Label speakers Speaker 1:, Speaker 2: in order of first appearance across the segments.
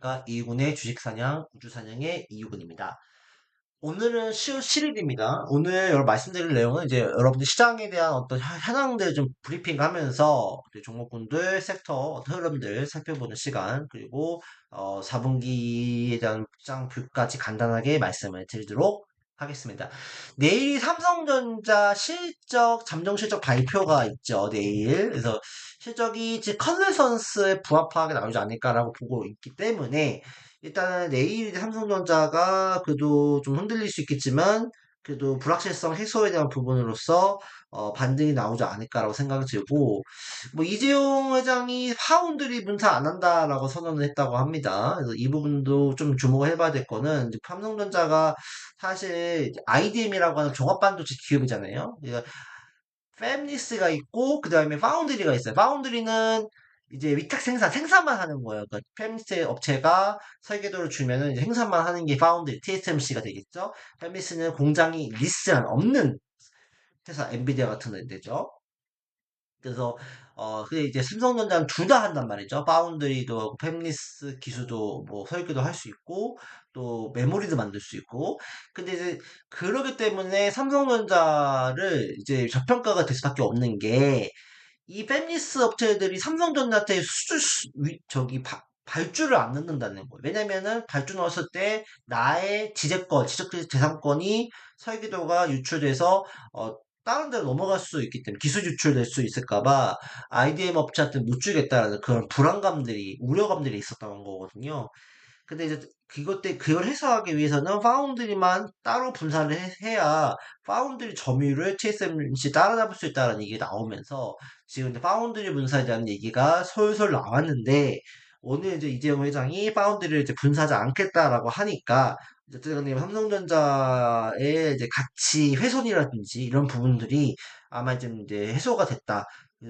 Speaker 1: 안녕하십니까. 이군의 주식사냥, 우주사냥의 이유군입니다. 오늘은 10월 7일입니다. 오늘 여러분 말씀드릴 내용은 이제 여러분들 시장에 대한 어떤 현황들 좀 브리핑 하면서 종목군들, 섹터 흐름들 살펴보는 시간, 그리고 어, 4분기에 대한 시장 뷰까지 간단하게 말씀을 드리도록 하겠습니다. 내일이 삼성전자 실적, 잠정 실적 발표가 있죠. 내일. 그래서 실적이 컨센서스에 부합하게 나오지 않을까라고 보고 있기 때문에 일단은 내일 삼성전자가 그래도 좀 흔들릴 수 있겠지만 그래도 불확실성 해소에 대한 부분으로서 어, 반등이 나오지 않을까라고 생각이 들고 뭐 이재용 회장이 파운드리 분사 안 한다라고 선언을 했다고 합니다. 그래서 이 부분도 좀 주목을 해봐야 될 거는 삼성전자가 사실 IDM이라고 하는 종합반도체 기업이잖아요. 그러니까 팹리스가 있고 그 다음에 파운드리가 있어요. 파운드리는 이제 위탁 생산, 생산만 하는 거예요. 그러니까 팹리스 업체가 설계도를 주면은 이제 생산만 하는 게 파운드리, TSMC가 되겠죠. 팹리스는 공장이 리스한 없는 회사, 엔비디아 같은 데죠. 그래서 어 근데 이제 삼성전자는 둘 다 한단 말이죠. 파운드리도 하고 팹리스 기술도 뭐 설계도 할 수 있고 또 메모리도 만들 수 있고 근데 이제 그러기 때문에 삼성전자를 이제 저평가가 될 수밖에 없는 게 이 팹리스 업체들이 삼성전자한테 수주 위, 저기 바, 발주를 안 넣는다는 거예요. 왜냐면은 발주 넣었을 때 나의 지재권, 지적 재산권이 설계도가 유출돼서 어, 다른 데로 넘어갈 수 있기 때문에 기술 유출될 수 있을까봐 IDM 업체한테 못 주겠다라는 그런 불안감들이 우려감들이 있었던 거거든요. 근데 이제 그것 때 그걸 해소하기 위해서는 파운드리만 따로 분산을 해, 야 파운드리 점유율을 TSMC 따라잡을 수 있다는 얘기가 나오면서 지금 이제 파운드리 분사에 대한 얘기가 솔솔 나왔는데 오늘 이제 이재용 회장이 파운드리를 이제 분사하지 않겠다라고 하니까 어쨌든 삼성전자의 이제 가치 훼손이라든지 이런 부분들이 아마 좀 이제 해소가 됐다.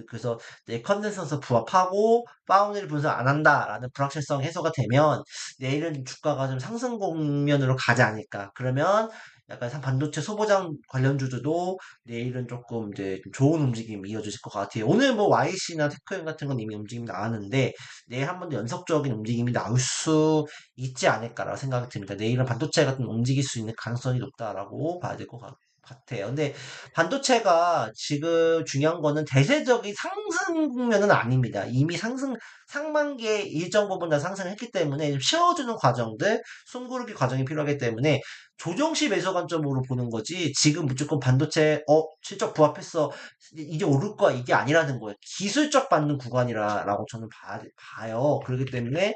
Speaker 1: 그래서 내 컨센서스 부합하고 파운드리 분석 안 한다라는 불확실성 해소가 되면 내일은 주가가 좀 상승 국면으로 가지 않을까. 그러면 약간 반도체 소보장 관련주들도 내일은 조금 이제 좀 좋은 움직임이 이어지실 것 같아요. 오늘 뭐 YC나 테크인 같은 건 이미 움직임이 나왔는데 내일 한 번 더 연속적인 움직임이 나올 수 있지 않을까라고 생각이 듭니다. 내일은 반도체 같은 움직일 수 있는 가능성이 높다라고 봐야 될 것 같고. 같아요. 근데 반도체가 지금 중요한 거는 대세적인 상승 국면은 아닙니다. 이미 상승, 상반기에 일정 부분 다 상승했기 때문에 쉬어주는 과정들, 숨고르기 과정이 필요하기 때문에 조정시 매수 관점으로 보는 거지 지금 무조건 반도체 어 실적 부합했어 이제 오를 거야 이게 아니라는 거예요 기술적 받는 구간이라라고 저는 봐, 봐요 그렇기 때문에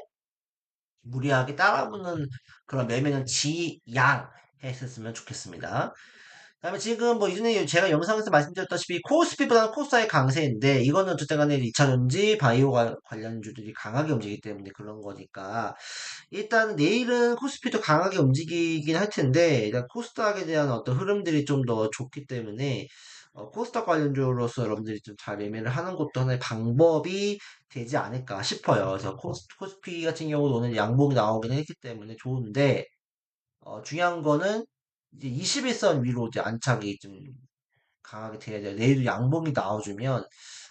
Speaker 1: 무리하게 따라붙는 그런 매매는 지양 했었으면 좋겠습니다. 다음에 지금 뭐 이전에 제가 영상에서 말씀드렸다시피 코스피보다는 코스닥의 강세인데 이거는 어쨌든 간에 2차전지 바이오 관련주들이 강하게 움직이기 때문에 그런 거니까 일단 내일은 코스피도 강하게 움직이긴 할 텐데 일단 코스닥에 대한 어떤 흐름들이 좀 더 좋기 때문에 어, 코스닥 관련주로서 여러분들이 좀 잘 매매를 하는 것도 하나의 방법이 되지 않을까 싶어요. 그래서 코스, 코스피 같은 경우도 오늘 양봉이 나오긴 했기 때문에 좋은데 어, 중요한 거는 이제 21선 위로 이제 안착이 좀 강하게 돼야 돼요. 내일도 양봉이 나와주면,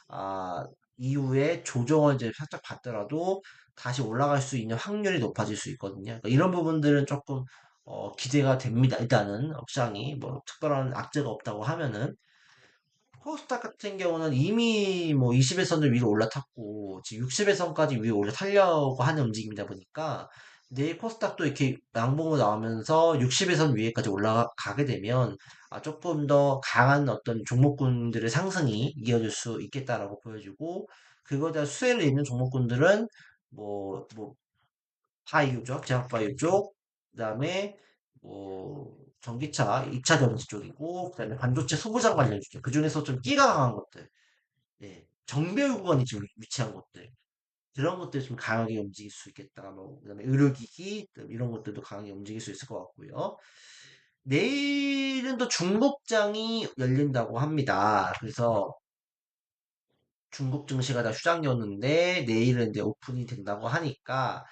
Speaker 1: 아, 이후에 조정을 이제 살짝 받더라도 다시 올라갈 수 있는 확률이 높아질 수 있거든요. 그러니까 이런 부분들은 조금, 어, 기대가 됩니다. 일단은, 업장이, 뭐, 특별한 악재가 없다고 하면은. 코스닥 같은 경우는 이미 뭐 20일선을 위로 올라탔고, 지금 60일선까지 위로 올라타려고 하는 움직임이다 보니까, 내일 코스닥도 이렇게 양봉으로 나오면서 60에선 위에까지 올라가게 되면 아, 조금 더 강한 어떤 종목군들의 상승이 이어질 수 있겠다라고 보여지고 그거에 대한 수혜를 입는 종목군들은 뭐, 뭐, 바이오 쪽, 제약바이오 쪽, 그 다음에 뭐, 전기차, 2차 전지 쪽이고, 그 다음에 반도체 소부장 관련 주죠. 그 중에서 좀 끼가 강한 것들, 예, 정배율 구간이 지금 위치한 것들, 그런 것들이 좀 강하게 움직일 수 있겠다. 뭐, 그 다음에 의료기기, 이런 것들도 강하게 움직일 수 있을 것 같고요. 내일은 또 중국장이 열린다고 합니다. 그래서 중국 증시가 다 휴장이었는데 내일은 이제 오픈이 된다고 하니까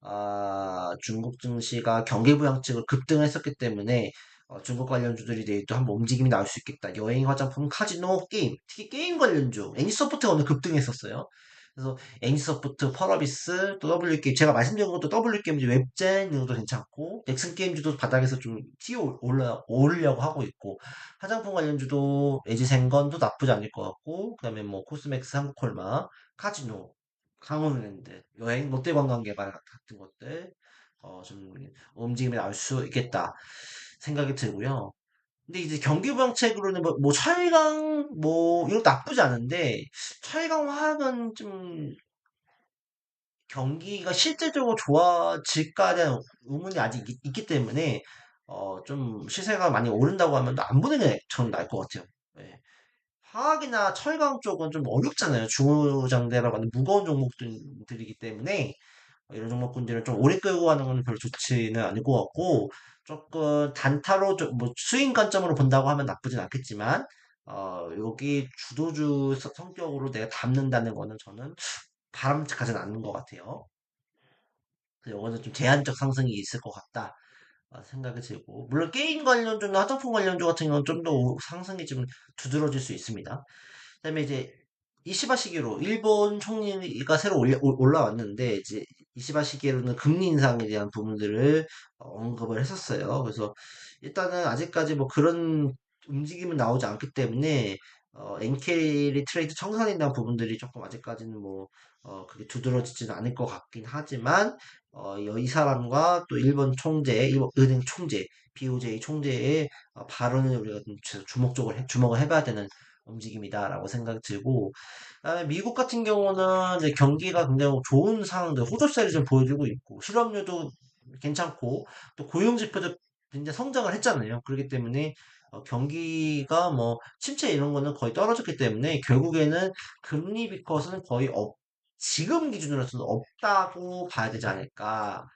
Speaker 1: 아, 중국 증시가 경기부양책을 급등했었기 때문에 어, 중국 관련주들이 내일 또 한번 움직임이 나올 수 있겠다. 여행, 화장품, 카지노, 게임, 특히 게임 관련주, 애니소프트가 오늘 급등했었어요. 그래서 애니소프트, 펄어비스, 또 W게임, 제가 말씀드린 것도 W게임즈 웹젠 이런 것도 괜찮고, 넥슨게임즈도 바닥에서 좀 튀어 올라, 오르려고 하고 있고, 화장품 관련주도 에지생건도 나쁘지 않을 것 같고, 그 다음에 뭐 코스맥스 한국콜마, 카지노, 강원랜드, 여행, 롯데관광개발 같은 것들, 어, 좀 움직임이 나올 수 있겠다 생각이 들고요. 근데 이제 경기 부양책으로는 뭐, 뭐 철강 뭐 이런 거 나쁘지 않은데 철강 화학은 좀 경기가 실질적으로 좋아질까에 대한 의문이 아직 있, 기 때문에 어, 좀 시세가 많이 오른다고 하면 안 보는 게 저는 나을 것 같아요. 네. 화학이나 철강 쪽은 좀 어렵잖아요. 중후장대라고 하는 무거운 종목들이기 때문에 이런 종목군들은 좀 오래 끌고 가는 건 별로 좋지는 않을 것 같고 조금 단타로 좀 뭐 수익 관점으로 본다고 하면 나쁘진 않겠지만 어 여기 주도주 성- 성격으로 내가 담는다는 거는 저는 바람직하진 않는 것 같아요. 이거는 좀 제한적 상승이 있을 것 같다 어, 생각이 들고 물론 게임 관련주나 화장품 관련주 같은 경우는 좀 더 상승이 좀 두드러질 수 있습니다. 그다음에 이제 이시바 시기로 일본 총리가 새로 올라, 올라왔는데 이제 이시바 시기로는 금리 인상에 대한 부분들을 어, 언급을 했었어요. 그래서 일단은 아직까지 뭐 그런 움직임은 나오지 않기 때문에 어, 엔케리 트레이드 청산에 대한 부분들이 조금 아직까지는 뭐 어, 그게 두드러지지는 않을 것 같긴 하지만 어, 이 사람과 또 일본 총재, 일본 은행 총재, BOJ 총재의 어, 발언을 우리가 좀 주목적으로 해- 주목을 해봐야 되는 움직임이다라고 생각이 들고 그다음에 미국 같은 경우는 이제 경기가 굉장히 좋은 상황들 호조세를 좀 보여주고 있고 실업률도 괜찮고 또 고용 지표도 굉장히 성장을 했잖아요. 그렇기 때문에 어, 경기가 뭐 침체 이런 거는 거의 떨어졌기 때문에 결국에는 금리 비컷은 거의 없 지금 기준으로서는 없다고 봐야 되지 않을까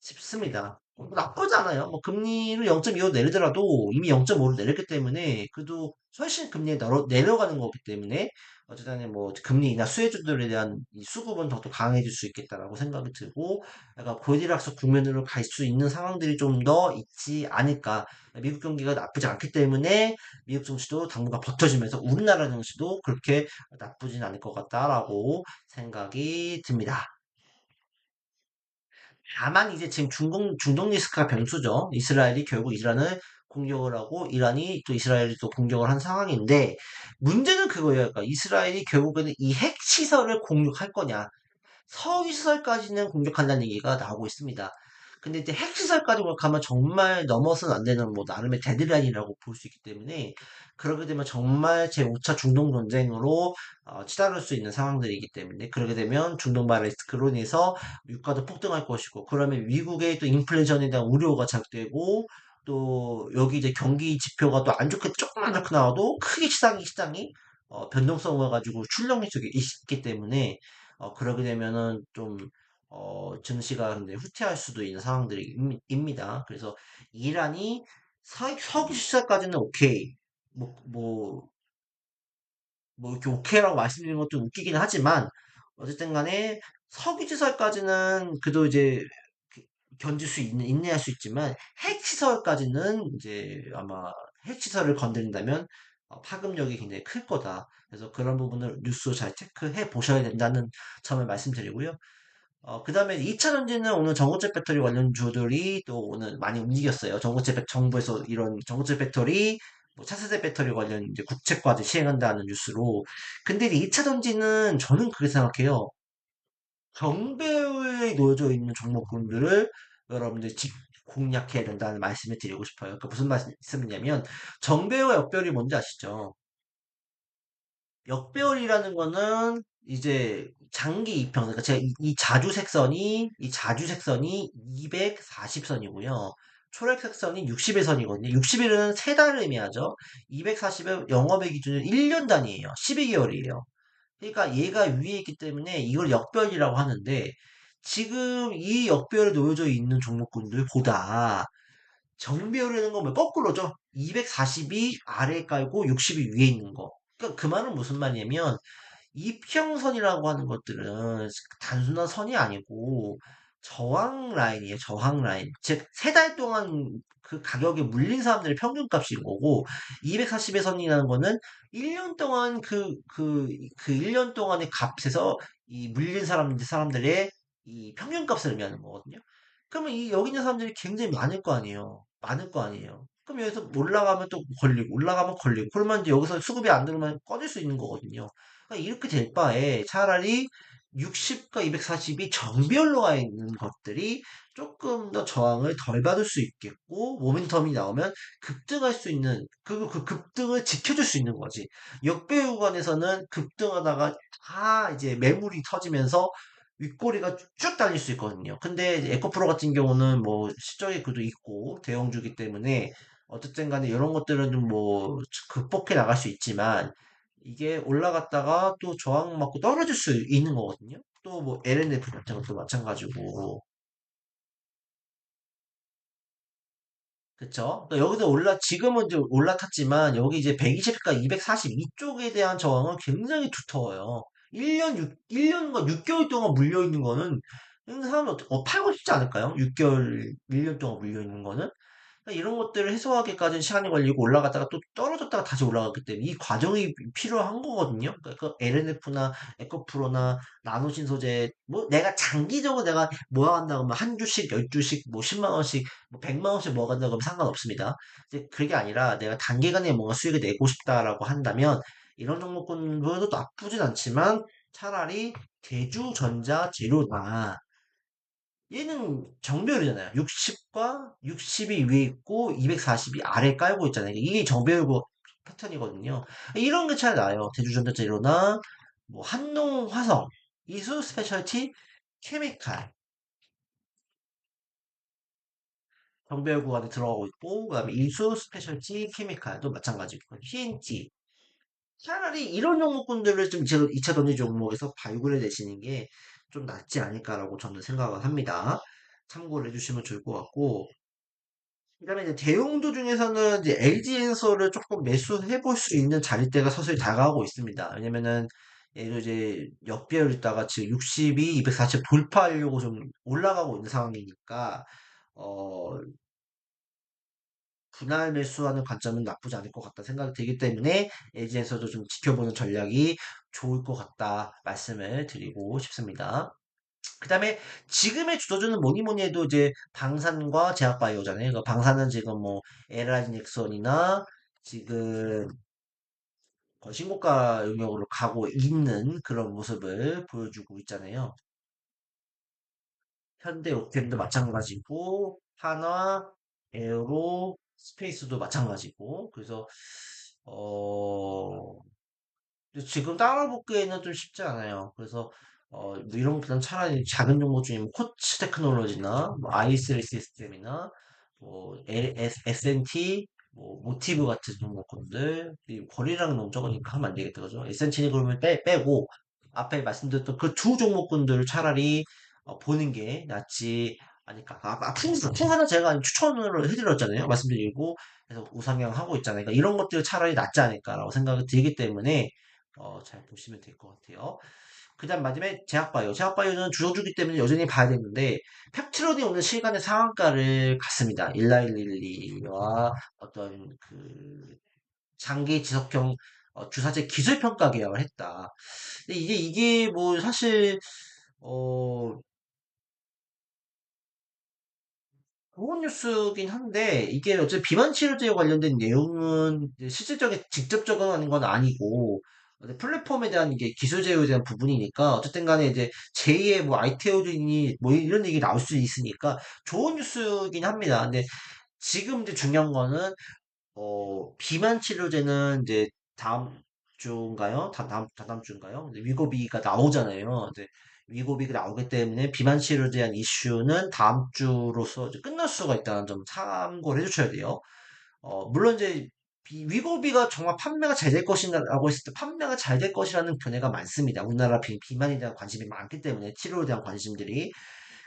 Speaker 1: 싶습니다. 뭐 나쁘지 않아요. 뭐 금리를 0.25 내리더라도 이미 0.5를 내렸기 때문에 그래도 훨씬 금리에 내려, 내려가는 거기 때문에 어쨌든 뭐 금리나 수혜주들에 대한 이 수급은 더더 강해질 수 있겠다라고 생각이 들고 약간 고디락스 국면으로 갈 수 있는 상황들이 좀 더 있지 않을까. 미국 경기가 나쁘지 않기 때문에 미국 증시도 당분간 버텨지면서 우리나라 증시도 그렇게 나쁘진 않을 것 같다라고 생각이 듭니다. 다만 이제 지금 중동, 중동 리스크가 변수죠. 이스라엘이 결국 이란을 공격을 하고 이란이 또 이스라엘이 또 공격을 한 상황인데 문제는 그거예요. 그러니까 이스라엘이 결국에는 이 핵시설을 공격할 거냐. 서기시설까지는 공격한다는 얘기가 나오고 있습니다. 근데 이제 핵시설까지 가면 정말 넘어서는 안 되는 뭐 나름의 데드라인이라고 볼 수 있기 때문에 그렇게 되면 정말 제5차 중동 전쟁으로 어, 치달을 수 있는 상황들이기 때문에 그렇게 되면 중동 바레스크로 인해서 유가도 폭등할 것이고 그러면 미국의 또 인플레이션에 대한 우려가 작되고 또 여기 이제 경기 지표가 또 안 좋게 조금 안 좋게 나와도 크게 시장이 시장이 어, 변동성을 가지고 출렁일 수 있기 때문에 어, 그러게 되면은 좀 어, 증시가 근데 후퇴할 수도 있는 상황들입니다. 그래서 이란이 서, 석유 시설까지는 오케이. 뭐, 뭐, 뭐 이렇게 오케이라고 말씀드리는 것도 웃기긴 하지만 어쨌든 간에 석유 시설까지는 그래도 이제 그 견딜 수 있는, 인내할 수 있지만 핵 시설까지는 이제 아마 핵 시설을 건드린다면 어, 파급력이 굉장히 클 거다. 그래서 그런 부분을 뉴스 잘 체크해 보셔야 된다는 점을 말씀드리고요. 어, 그 다음에 2차 전지는 오늘 전고체 배터리 관련주들이 또 오늘 많이 움직였어요. 전고체, 배- 정부에서 이런 전고체 배터리, 뭐 차세대 배터리 관련 이제 국책과제 시행한다는 뉴스로. 근데 2차 전지는 저는 그렇게 생각해요. 정배에 놓여져 있는 종목군들을 여러분들 집 공략해야 된다는 말씀을 드리고 싶어요. 그 무슨 말씀이냐면 정배와 역별이 뭔지 아시죠? 역배열이라는 거는 이제 장기 이평, 그러니까 제가 이, 이 자주색선이, 이 자주색선이 240선이고요. 초록색선이 60의 선이거든요. 60일은 세 달을 의미하죠. 240의 영업의 기준은 1년 단위예요. 12개월이에요. 그러니까 얘가 위에 있기 때문에 이걸 역별이라고 하는데 지금 이 역별에 놓여져 있는 종목군들보다 정배열이라는 건 뭐 거꾸로죠. 240이 아래에 깔고 60이 위에 있는 거. 그러니까 그 말은 무슨 말이냐면 이평선이라고 하는 것들은 단순한 선이 아니고 저항 라인이에요. 저항 라인. 즉, 세 달 동안 그 가격에 물린 사람들의 평균값인 거고, 240의 선이라는 거는 1년 동안 그, 그, 그 1년 동안의 값에서 이 물린 사람들, 사람들의 이 평균값을 의미하는 거거든요. 그러면 이 여기 있는 사람들이 굉장히 많을 거 아니에요. 많을 거 아니에요. 그럼 여기서 올라가면 또 걸리고, 올라가면 걸리고, 그러면 이제 여기서 수급이 안 들어오면 꺼질 수 있는 거거든요. 그러니까 이렇게 될 바에 차라리 60과 240이 정비율로 가 있는 것들이 조금 더 저항을 덜 받을 수 있겠고 모멘텀이 나오면 급등할 수 있는 그, 그 급등을 지켜줄 수 있는 거지 역배 구간에서는 급등하다가 다 이제 매물이 터지면서 윗꼬리가 쭉 달릴 수 있거든요 근데 에코프로 같은 경우는 뭐 실적의 그도 있고 대형주기 때문에 어쨌든 간에 이런 것들은 좀 뭐 극복해 나갈 수 있지만 이게 올라갔다가 또 저항 맞고 떨어질 수 있는 거거든요. 또 뭐 LNF 같은 것도 마찬가지고. 그쵸? 그러니까 여기서 올라, 지금은 이제 올라탔지만, 여기 이제 120과 240 이쪽에 대한 저항은 굉장히 두터워요. 1년 6, 1년과 6개월 동안 물려있는 거는, 어떻게, 어, 팔고 싶지 않을까요? 6개월, 1년 동안 물려있는 거는? 그러니까 이런 것들을 해소하기까지는 시간이 걸리고 올라갔다가 또 떨어졌다가 다시 올라갔기 때문에 이 과정이 필요한 거거든요. 그러니까 그 LNF나 에코프로나 나노신 소재 뭐 내가 장기적으로 내가 모아간다고 하면 한 주씩, 열 주씩, 뭐 10만 원씩, 뭐 100만 원씩 모아간다고 하면 상관없습니다. 이제 그게 아니라 내가 단기간에 뭔가 수익을 내고 싶다라고 한다면 이런 종목군도 나쁘진 않지만 차라리 대주전자 재료나 얘는 정배열이잖아요. 60과 60이 위에 있고 240이 아래 깔고 있잖아요. 이게 정배열 패턴이거든요. 이런 게 잘 나요. 대주전자재료나 뭐 한농 화성, 이수 스페셜티 케미칼 정배열 구간에 들어가고 있고 그다음에 이수 스페셜티 케미칼도 마찬가지고 TNT 차라리 이런 종목군들을 좀 제가 2차 전지 종목에서 발굴해 내시는 게 좀 낫지 않을까라고 저는 생각을 합니다. 참고를 해주시면 좋을 것 같고, 그 다음에 이제 대형주 중에서는 이제 LG엔서를 조금 매수해 볼 수 있는 자리대가 서서히 다가오고 있습니다. 왜냐면은 얘도 이제 역배열 있다가 지금 62, 240 돌파하려고 좀 올라가고 있는 상황이니까, 어, 분할 매수하는 관점은 나쁘지 않을 것 같다 생각이 들기 때문에 LG에서도 좀 지켜보는 전략이 좋을 것 같다 말씀을 드리고 싶습니다. 그 다음에 지금의 주도주는 뭐니 뭐니 해도 이제 방산과 제약바이오잖아요. 그러니까 방산은 지금 뭐 LG 넥슨이나 지금 신고가 영역으로 가고 있는 그런 모습을 보여주고 있잖아요. 현대 옥텐도 마찬가지고 한화, 에어로, 스페이스도 마찬가지고 그래서 어 지금 따라붙기에는 좀 쉽지 않아요. 그래서 어, 뭐 이런 것보다는 차라리 작은 종목 중에 뭐 코치 테크놀로지나 뭐 아이스리 시스템이나 뭐 SNT 뭐 모티브 같은 종목군들 이 거리랑 너무 적으니까 하면 안 되겠다 그죠? SNT는 그러면 빼, 빼고 앞에 말씀드렸던 그 두 종목군들을 차라리 어, 보는 게 낫지 아니까 아, 아, 풍수 풍수는 제가 추천을 해드렸잖아요 말씀드리고 그래서 우상향 하고 있잖아요 그러니까 이런 것들 차라리 낫지 않을까라고 생각이 들기 때문에 어, 잘 보시면 될 것 같아요. 그 다음 마지막에 제약바이오. 제약바이오는 주저주기 때문에 여전히 봐야 되는데, 펩트론이 오늘 시간의 상한가를 갔습니다. 1112와 어떤 그 장기 지속형 어, 주사제 기술평가 계약을 했다. 근데 이게, 이게 뭐 사실, 어, 좋은 뉴스긴 한데 이게 어차피 비만 치료제에 관련된 내용은 실질적인 직접적인 건 아니고 어제 플랫폼에 대한 이게 기술 제휴에 대한 부분이니까 어쨌든 간에 이제 제2의 뭐 아이테오진이 뭐 이런 얘기 나올 수 있으니까 좋은 뉴스긴 합니다. 근데 지금 이제 중요한 거는 어 비만 치료제는 이제 다음 주인가요? 다 다음 다다음 주인가요? 위고비가 나오잖아요. 이제 위고비가 나오기 때문에 비만 치료에 대한 이슈는 다음 주로서 끝날 수가 있다는 점 참고를 해주셔야 돼요. 어, 물론 이제 비- 위고비가 정말 판매가 잘 될 것이라고 했을 때 판매가 잘 될 것이라는 견해가 많습니다. 우리나라 비, 비만에 대한 관심이 많기 때문에 치료에 대한 관심들이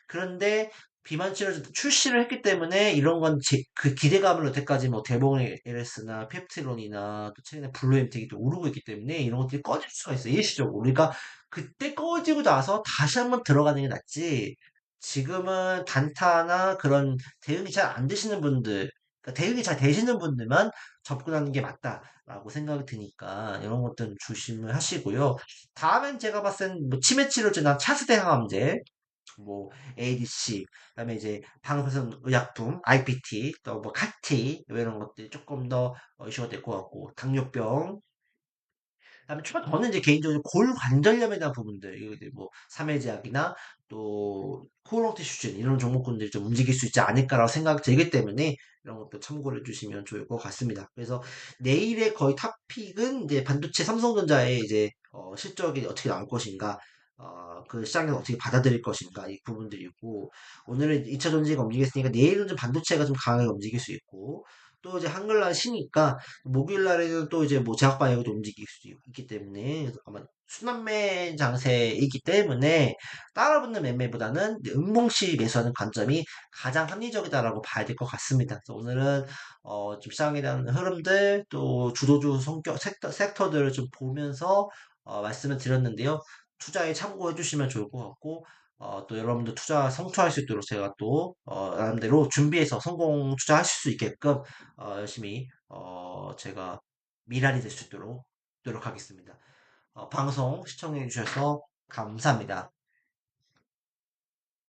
Speaker 1: 그런데 비만 치료 출시를 했기 때문에 이런 건 그 기대감을 여태까지 뭐 대봉 LS나 펩티론이나 또 최근에 블루엠텍이 또 오르고 있기 때문에 이런 것들이 꺼질 수가 있어요. 일시적으로. 그러니까 그때 꺼지고 나서 다시 한번 들어가는 게 낫지. 지금은 단타나 그런 대응이 잘 안 되시는 분들, 그러니까 대응이 잘 되시는 분들만 접근하는 게 맞다라고 생각이 드니까 이런 것들은 조심을 하시고요. 다음엔 제가 봤을 땐 뭐 치매 치료제나 차세대 항암제, 뭐 ADC, 그다음에 이제 방사선 의약품, IPT, 또뭐 CAR-T 이런 것들이 조금 더 어, 이슈가 될 것 같고 당뇨병, 그다음에 초 저는 이제 개인적으로 골관절염에 대한 부분들, 이제 뭐 삼해제약이나 또 코롱 티슈진 이런 종목군들이 좀 움직일 수 있지 않을까라고 생각이 들기 때문에 이런 것도 참고를 해주시면 좋을 것 같습니다. 그래서 내일의 거의 탑픽은 이제 반도체 삼성전자의 이제 어, 실적이 어떻게 나올 것인가, 어, 그 시장에서 어떻게 받아들일 것인가 이 부분들이고 오늘은 2차 전지가 움직였으니까 내일은 좀 반도체가 좀 강하게 움직일 수 있고 또 이제 한글날 쉬니까 목요일 날에는 또 이제 뭐 제약 바이오도 움직일 수 있기 때문에 아마 순환매 장세이기 때문에 따라붙는 매매보다는 음봉시 매수하는 관점이 가장 합리적이다라고 봐야 될 것 같습니다. 그래서 오늘은 어, 좀 시장에 대한 흐름들 또 주도주 성격 섹터, 섹터들을 좀 보면서 어, 말씀을 드렸는데요. 투자에 참고해 주시면 좋을 것 같고 어, 또 여러분들 투자 성투할 수 있도록 제가 또 어, 나름대로 준비해서 성공 투자하실 수 있게끔 어, 열심히 어, 제가 미랄이 될 수 있도록 노력하겠습니다. 어, 방송 시청해 주셔서 감사합니다.